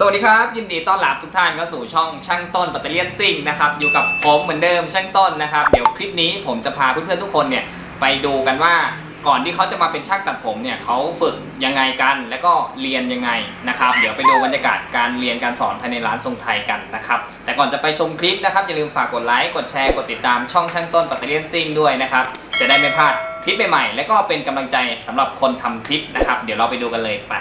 สวัสดีครับ ยินดีต้อนรับทุกท่านเข้าสู่ช่องช่างต้นปัตเตอร์เลียนซิ่งนะครับอยู่กับผมเหมือนเดิมช่างต้นนะครับ เดี๋ยวคลิปนี้ผมจะพาเพื่อนๆทุกคนเนี่ยไปดูกันว่าก่อนที่เขาจะมาเป็นช่างตัดผมเนี่ยเขาฝึกยังไงกัน แล้วก็เรียนยังไงนะครับ เดี๋ยวไปดูบรรยากาศการเรียนการสอนภายในร้านทรงไทยกันนะครับ แต่ก่อนจะไปชมคลิปนะครับอย่าลืมฝากกดไลค์กดแชร์กดติดตามช่องช่างต้นปัตเตอร์เลียนซิ่งด้วยนะครับจะได้ไม่พลาดคลิปใหม่ๆและก็เป็นกำลังใจสำหรับคนทำคลิปนะครับ เดี๋ยวเราไปดูกันเลยไป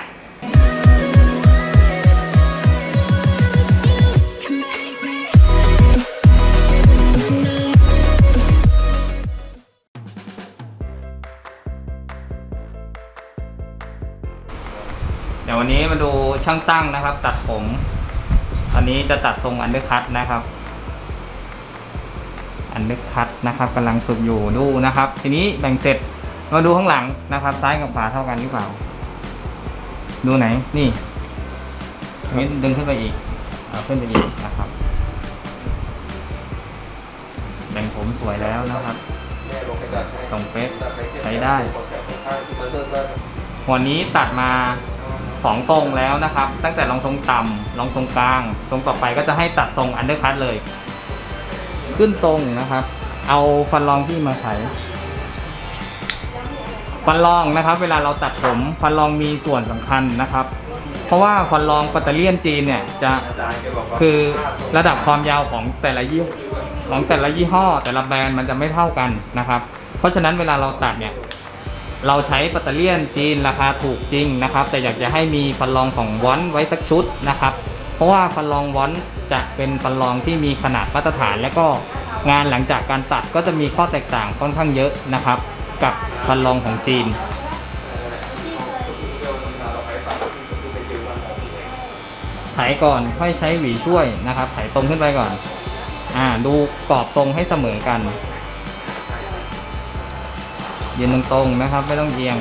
วันนี้มาดูช่างตั้งนะครับ ตัดผมอันนี้จะตัดทรงอันเดอร์คัตนะครับ อันเดอร์คัตนะครับกำลังฝึกอยู่ดูนะครับ ทีนี้แบ่งเสร็จมาดูข้างหลังนะครับ ซ้ายกับขวาเท่ากันหรือเปล่า ดูไหนนี่นี่ดึงขึ้นไปอีกเอาขึ้นไปอีกนะครับ แบ่งผมสวยแล้วนะครับตรงเป๊ะใช้ได้วันนี้ตัดมา องทรงแล้วนะครับ ตั้งแต่รองทรงต่ำรองทรงกลาง ทรงต่อไปก็จะให้ตัดทรงอันเดอร์คัตเลย ขึ้นทรงนะครับ เอาฟันรองที่มาไขฟันรองนะครับ เวลาเราตัดผมฟันรองมีส่วนสำคัญนะครับ เพราะว่าฟันรองปัตเตอร์เลียนจีนเนี่ยจะคือระดับความยาวของแต่ละยี่ของแต่ละยี่ห้อ แต่ละแบรนด์มันจะไม่เท่ากันนะครับ เพราะฉะนั้นเวลาเราตัดเนี่ย เราใช้ปัตเตอร์เลียนจีนราคาถูกจริงนะครับ แต่อยากจะให้มีฟันรองของวอนไว้สักชุดนะครับ เพราะว่าฟันรองวอนจะเป็นฟันรองที่มีขนาดมาตรฐาน และก็งานหลังจากการตัดก็จะมีข้อแตกต่างค่อนข้างเยอะนะครับ กับฟันรองของจีน ไถก่อนค่อยใช้หวีช่วยนะครับ ไถตรงขึ้นไปก่อน อ่าดูกรอบทรงให้เสมอกัน ยืนตรงๆนะครับ ไม่ต้องเอียง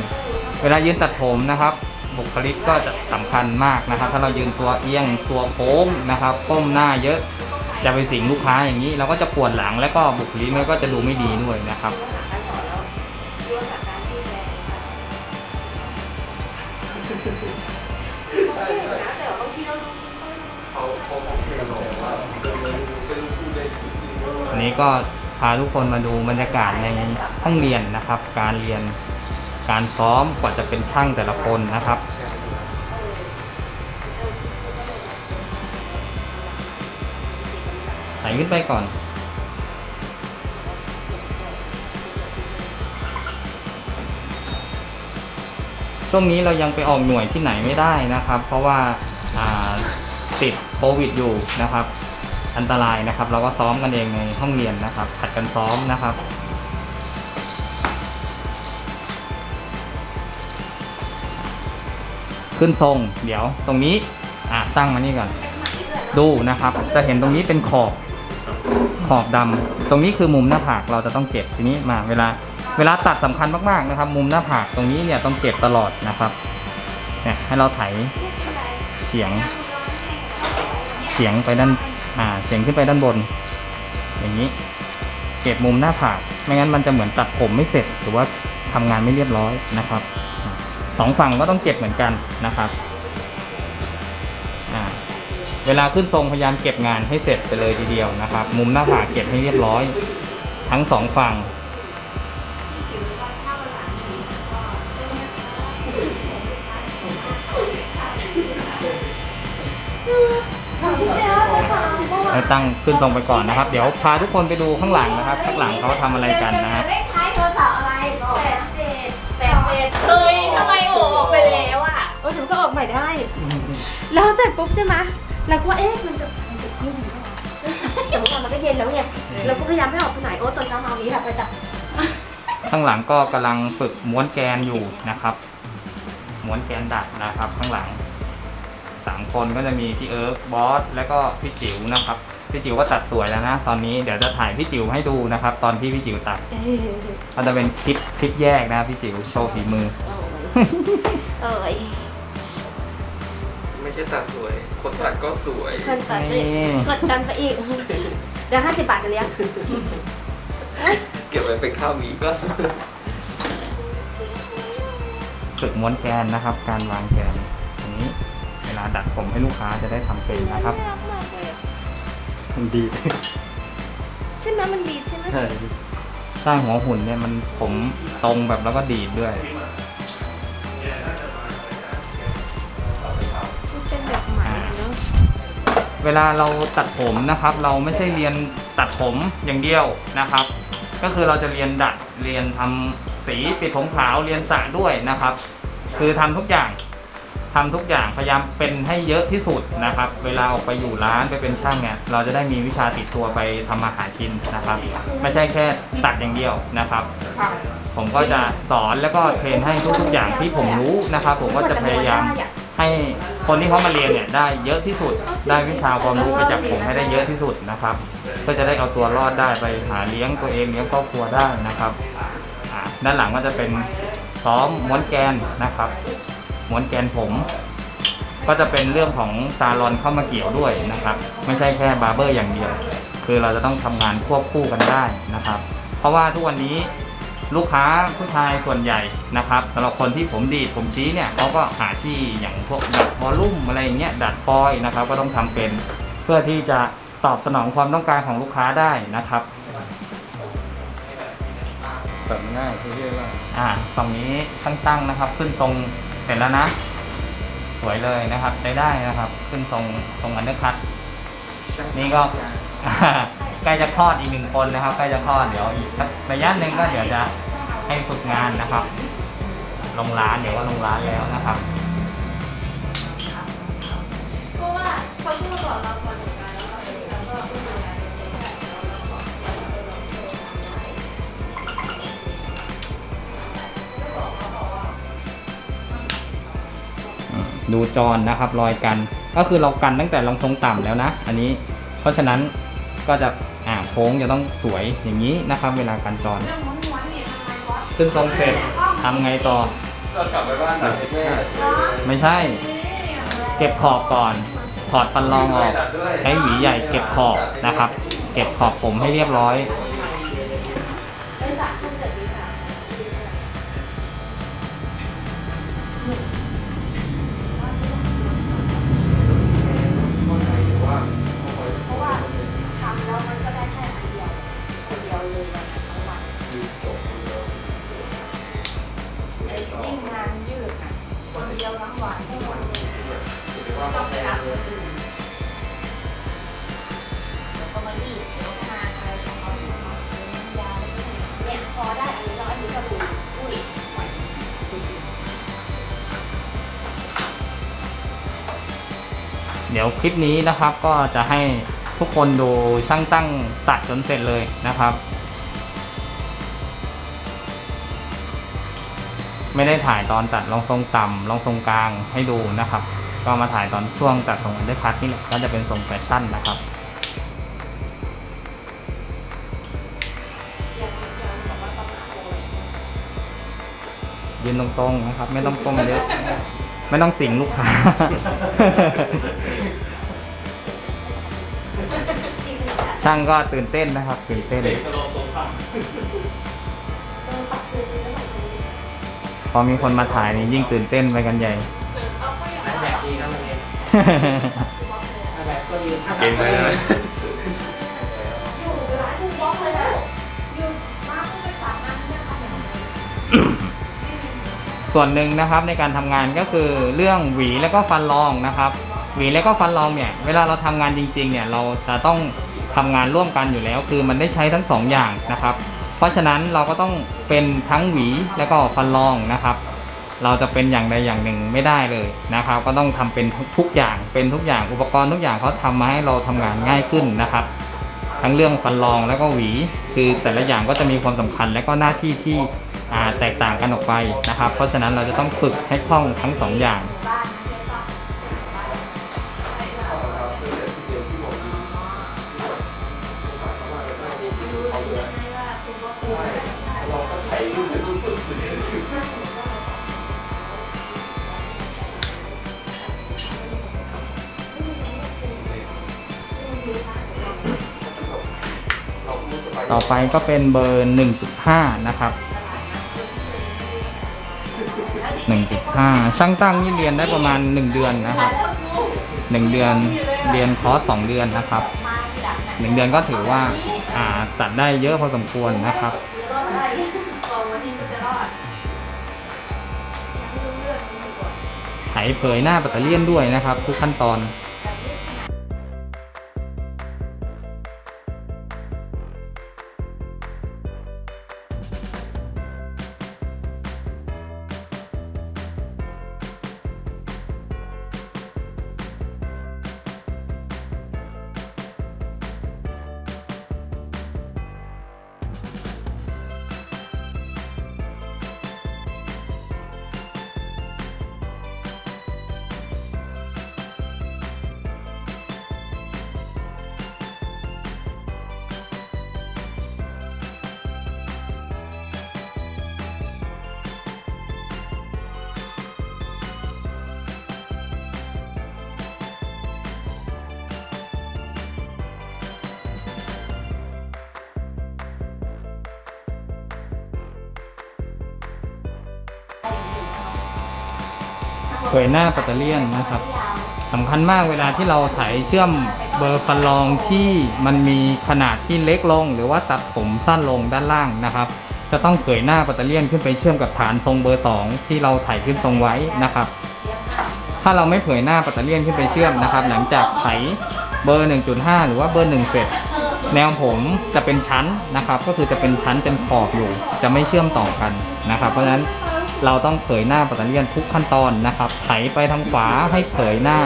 เวลายืนตัดผมนะครับ บุคลิกก็จะสำคัญมากนะครับ ถ้าเรายืนตัวเอียงตัวโค้งนะครับก้มหน้าเยอะจะไปสิงลูกค้าอย่างนี้ เราก็จะปวดหลังแล้วก็บุคลิกมันก็จะดูไม่ดีด้วยนะครับวันนี้ก็ พาทุกคนมาดูบรรยากาศในห้องเรียนนะครับ การเรียนการซ้อมกว่าจะเป็นช่างแต่ละคนนะครับใส่ขึ้นไปก่อนช่วงนี้เรายังไปออกหน่วยที่ไหนไม่ได้นะครับ เพราะว่าอ่าติดโควิดอยู่นะครับ อันตรายนะครับเราก็ซ้อมกันเองในห้องเรียนนะครับผัดกันซ้อมนะครับขึ้นทรง เดี๋ยวตรงนี้อะตั้งมานี่ก่อน ดูนะครับ จะเห็นตรงนี้เป็นขอบขอบดำตรงนี้คือมุมหน้าผากเราจะต้องเก็บทีนี้มาเวลาเวลาตัดสำคัญมากๆนะครับ มุมหน้าผากตรงนี้เนี่ยต้องเก็บตลอดนะครับเนี่ยให้เราไถเฉียงเฉียงไปด้าน อ่าเฉียงขึ้นไปด้านบน อย่างนี้ เก็บมุมหน้าผากไม่งั้นมันจะเหมือนตัดผมไม่เสร็จ หรือว่าทำงานไม่เรียบร้อยนะครับสองฝั่งก็ต้องเก็บเหมือนกันนะครับเวลาขึ้นทรงพยายามเก็บงานให้เสร็จไปเลยทีเดียวนะครับ มุมหน้าผากเก็บให้เรียบร้อย ทั้งสองฝั่ง ให้ตั้งขึ้นตรงไปก่อนนะครับ เดี๋ยวพาทุกคนไปดูข้างหลังนะครับ ข้างหลังเขาทำอะไรกันนะฮะเลขท้ายโทรศัพท์อะไรบอกแปดเจ็ดแปดเจ็ดเฮ้ยทำไมโอออกไปแล้วอะเออหนูก็ออกใหม่ได้ แล้วเสร็จปุ๊บใช่ไหมแล้วก็เอ๊ะมันจะมันจะยุ่งหรือเปล่าแต่เมื่อวานมันก็เย็นแล้วไงเราก็พยายามไม่ออกไปไหนโอ้ตอนเช้ามานี้ค่ะไปจับข้างหลังก็กำลังฝึกม้วนแกนอยู่นะครับ ม้วนแกนดัดนะครับ ข้างหลัง สามคนก็จะมีพี่เอิร์กบอสแล้วก็พี่จิ๋วนะครับพี่จิ๋วก็ตัดสวยแล้วนะ ตอนนี้เดี๋ยวจะถ่ายพี่จิ๋วให้ดูนะครับ ตอนที่พี่จิ๋วตัดเอ้ยก็จะเป็นคลิปคลิปแยกนะพี่จิ๋วโชว์ฝีมือเอ้ยไม่ใช่ตัดสวย คนตัดก็สวยคนตัดไปอีกกดดันไปอีกเดี๋ยวห้าสิบบาทจะเลี้ยงเก็บไว้เป็นข้าวมีก็ฝึกม้วนแกนนะครับ การวางแกนตรงนี้เว ลาลาดัดผมให้ลูกค้าจะได้ทำเป็นนะครับน่ารักมากเลยอะมันดี ใช่ไหมมันดีใช่ไหมใช่สร้างหัวหุ่นเนี่ยมันผมตรงแบบแล้วก็ดีดด้วย มันเป็นแบบใหม่อะเนาะเวลาเราตัดผมนะครับ เราไม่ใช่เรียนตัดผมอย่างเดียวนะครับ ก็คือเราจะเรียนดัดเรียนทำสีปิดผมขาวเรียนสระด้วยนะครับ คือทำทุกอย่าง ทำทุกอย่างพยายามเป็นให้เยอะที่สุดนะครับ เวลาออกไปอยู่ร้านไปเป็นช่างเนี่ยเราจะได้มีวิชาติดตัวไปทำมาหากินนะครับ ไม่ใช่แค่ตัดอย่างเดียวนะครับ ผมก็จะสอนแล้วก็เทรนให้ทุกๆอย่างที่ผมรู้นะครับ ผมก็จะพยายามให้คนที่เขามาเรียนเนี่ยได้เยอะที่สุด ได้วิชาความรู้ไปจากผมให้ได้เยอะที่สุดนะครับเพื่อจะได้เอาตัวรอดได้ไปหาเลี้ยงตัวเองเลี้ยงครอบครัวได้นะครับด้านหลังก็จะเป็นซ้อมม้วนแกนนะครับ ม้วนแกนผม ก็จะเป็นเรื่องของซาลอนเข้ามาเกี่ยวด้วยนะครับ ไม่ใช่แค่บาร์เบอร์อย่างเดียว คือเราจะต้องทำงานควบคู่กันได้นะครับ เพราะว่าทุกวันนี้ลูกค้าผู้ชายส่วนใหญ่นะครับสำหรับคนที่ผมดีดผมชี้เนี่ยเขาก็หาที่อย่างพวกดัดวอลลุ่มอะไรอย่างเงี้ยดัดฟอยล์นะครับ ก็ต้องทำเป็นเพื่อที่จะตอบสนองความต้องการของลูกค้าได้นะครับแบบง่ายที่เรียกว่าอ่าฝั่งนี้ตั้งตั้งนะครับ ขึ้นทรง เสร็จแล้วนะ สวยเลยนะครับ ใช้ได้นะครับ ขึ้นทรงทรงอันเดอร์คัตนี่ก็ใกล้จะคลอดอีกหนึ่งคนนะครับ ใกล้จะคลอดเดี๋ยวอีกสักระยะหนึ่งก็เดี๋ยวจะให้ฝึกงานนะครับ ลงร้านเดี๋ยวว่าลงร้านแล้วนะครับเพราะว่าเขาพิ่งมาบอกเราก่อน ดูจรนะครับ รอยกัน ก็คือเรากันตั้งแต่รองทรงต่ำแล้วนะ อันนี้ เพราะฉะนั้นก็จะอ่าโค้งจะต้องสวยอย่างนี้นะครับ เวลากันจรขึ้นทรงเสร็จทำไงต่อ ก็กลับไปบ้านหลังแม่ไม่ใช่ เก็บขอบก่อน ถอดฟันรองออก ใช้หวีใหญ่เก็บขอบนะครับ เก็บขอบผมให้เรียบร้อย ดี๋ยวคลิปนี้นะครับก็จะให้ทุกคนดูช่างตั้งตัดจนเสร็จเลยนะครับ ไม่ได้ถ่ายตอนตัดรองทรงต่ำรองทรงกลางให้ดูนะครับ ก็มาถ่ายตอนช่วงตัดทรงอันเดอร์คัทนี่แหละก็จะเป็นทรงแฟชั่นนะครับยืนตรงๆนะครับ ไม่ต้องก้มเยอะ ไม่ต้องสิงลูกค้า ช่างก็ตื่นเต้นนะครับตื่นเต้นพอมีคนมาถ่ายนี่ยิ่งตื่นเต้นไปกันใหญ่แบบดีครับเรียนแบบก็ดีถ้าเก่งเลยนะส่วนหนึ่งนะครับในการทำงานก็คือเรื่องหวีแล้วก็ฟันรองนะครับ หวีแล้วก็ฟันรองเนี่ย เวลาเราทำงานจริง ๆ เนี่ยเราจะต้อง ทำงานร่วมกันอยู่แล้ว คือมันได้ใช้ทั้งสองอย่างนะครับ เพราะฉะนั้นเราก็ต้องเป็นทั้งหวีแล้วก็ฟันรองนะครับ เราจะเป็นอย่างใดอย่างหนึ่งไม่ได้เลยนะครับ ก็ต้องทำเป็นทุกอย่างเป็นทุกอย่างอุปกรณ์ทุกอย่างเขาทำมาให้เราทำงานง่ายขึ้นนะครับ ทั้งเรื่องฟันรองแล้วก็หวี คือแต่ละอย่างก็จะมีความสำคัญและก็หน้าที่ที่แตกต่างกันออกไปนะครับ เพราะฉะนั้นเราจะต้องฝึกให้คล่องทั้งสออย่าง อย่างต่อไปก็เป็นเบอร์ 1.5 นะครับ 1.5 ช่างตั้งนี่เรียนได้ประมาณ 1 เดือนนะครับแล้วหนึ่งเดือนเรียนคอร์สสองเดือนนะครับหนึ่งเดือนก็ถือว่า ตัดได้เยอะพอสมควรนะครับไถเผยหน้าแบตเตอร์เลียนด้วยนะครับ ทุกขั้นตอน เผยหน้าปัตเตอร์เลียนนะครับสำคัญมากเวลาที่เราไถเชื่อมเบอร์ฟันรองที่มันมีขนาดที่เล็กลง หรือว่าตัดผมสั้นลงด้านล่างนะครับ จะต้องเผยหน้าปัตเตอร์เลียนขึ้นไปเชื่อมกับฐานทรงเบอร์ 2 ที่เราไถขึ้นทรงไว้นะครับ ถ้าเราไม่เผยหน้าปัตเตอร์เลียนขึ้นไปเชื่อมนะครับ หลังจากไถเบอร์ 1.5 หรือว่าเบอร์1เสร็จแนวผมจะเป็นชั้นนะครับ ก็คือจะเป็นชั้นเป็นขอบอยู่ จะไม่เชื่อมต่อกันนะครับ เพราะฉะนั้น เราต้องเผยหน้าปัตตอร์เลียนทุกขั้นตอนนะครับ ไถไปทางขวาให้เผยหน้า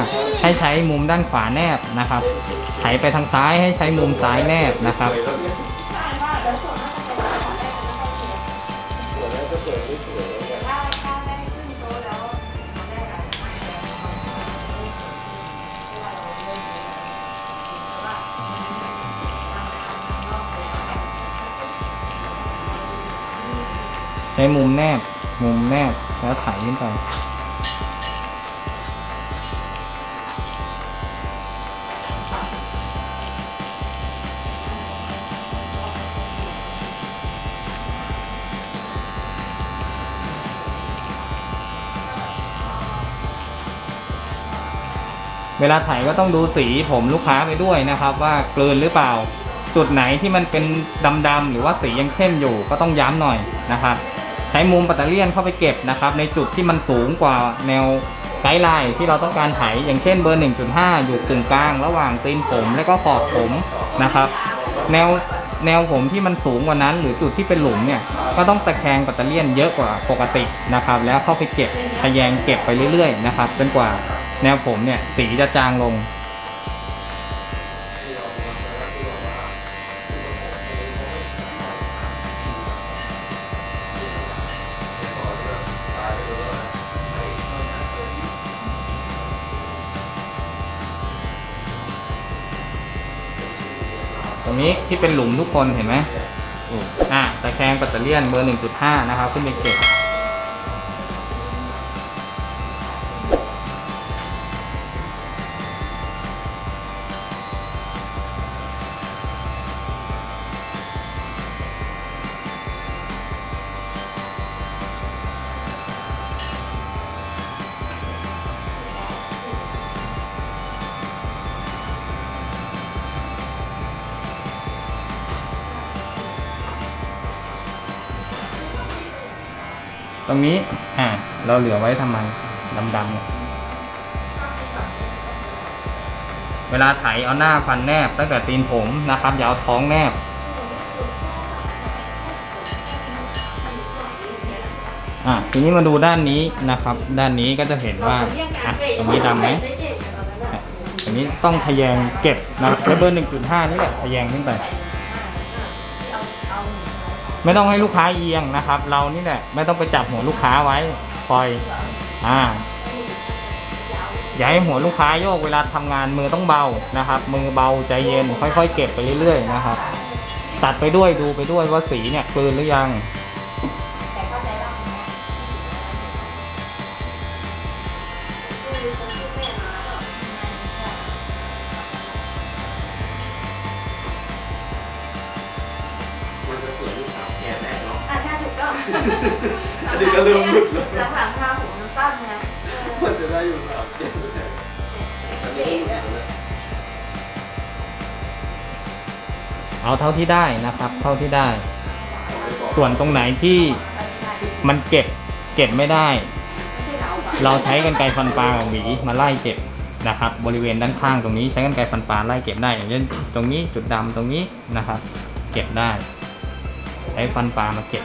ให้ใช้มุมด้านขวาแนบนะครับ ไถไปทางซ้ายให้ใช้มุมซ้ายแนบนะครับใช้มุมแนบ มุมแนบแล้วไถขึ้นไปเวลาไถก็ต้องดูสีผมลูกค้าไปด้วยนะครับ ว่ากลืนหรือเปล่า จุดไหนที่มันเป็นดำๆหรือว่าสียังเข้มอยู่ก็ต้องย้ำหน่อยนะครับ ใช้มุมปัตเตอร์เลียนเข้าไปเก็บนะครับในจุดที่มันสูงกว่าแนวไกด์ไลน์ที่เราต้องการไถอย่างเช่นเบอร์ 1.5 อยู่กึ่งกลาง ระหว่างตีนผมและก็ขอบผมนะครับ แนวแนวผมที่มันสูงกว่านั้น หรือจุดที่เป็นหลุมเนี่ยก็ต้องตะแคงปัตเตอร์เลียนเยอะกว่าปกตินะครับ แล้วเข้าไปเก็บทะแยงเก็บไปเรื่อยๆนะครับจนกว่าแนวผมเนี่ยสีจะจางลง รงนี้ที่เป็นหลุมทุกคนเห็นไหมอะตะแคงปัตเตอร์เลียนเบอร์ 1.5 นะครับ ขึ้นไปเก็บ ตรงนี้อะเราเหลือไว้ทำไมดำๆเนี่ยเวลาไถเอาหน้าฟันแนบตั้งแต่ตีนผมนะครับอย่าเอาท้องแนบ อะทีนี้มาดูด้านนี้นะครับ ด้านนี้ก็จะเห็นว่าอะตรงนี้ดำไหมอะตรงนี้ต้องทะแยงเก็บนะครับใช้เบอร์ 1.5 นี่แหละทะแยงขึ้นไป ไม่ต้องให้ลูกค้าเอียงนะครับ เรานี่แหละไม่ต้องไปจับหัวลูกค้าไว้ปล่อยอ่าอย่าให้หัวลูกค้าโยกเวลาทำงานมือต้องเบานะครับ มือเบาใจเย็นค่อยๆ เก็บไปเรื่อยๆนะครับ ตัดไปด้วยดูไปด้วยว่าสีเนี่ยกลืนหรือยัง ได้อยู่สามเเอาเท่าที่ได้นะครับ เท่าที่ได้ ส่วนตรงไหนที่มันเก็บเก็บไม่ได้ เราใช้กันไกรฟันปลาของหวีมาไล่เก็บนะครับ บริเวณด้านข้างตรงนี้ใช้กันไกรฟันปลาไล่เก็บได้อย่างเช่นตรงนี้จุดดำตรงนี้นะครับ เก็บได้ ใช้ฟันปลามาเก็บ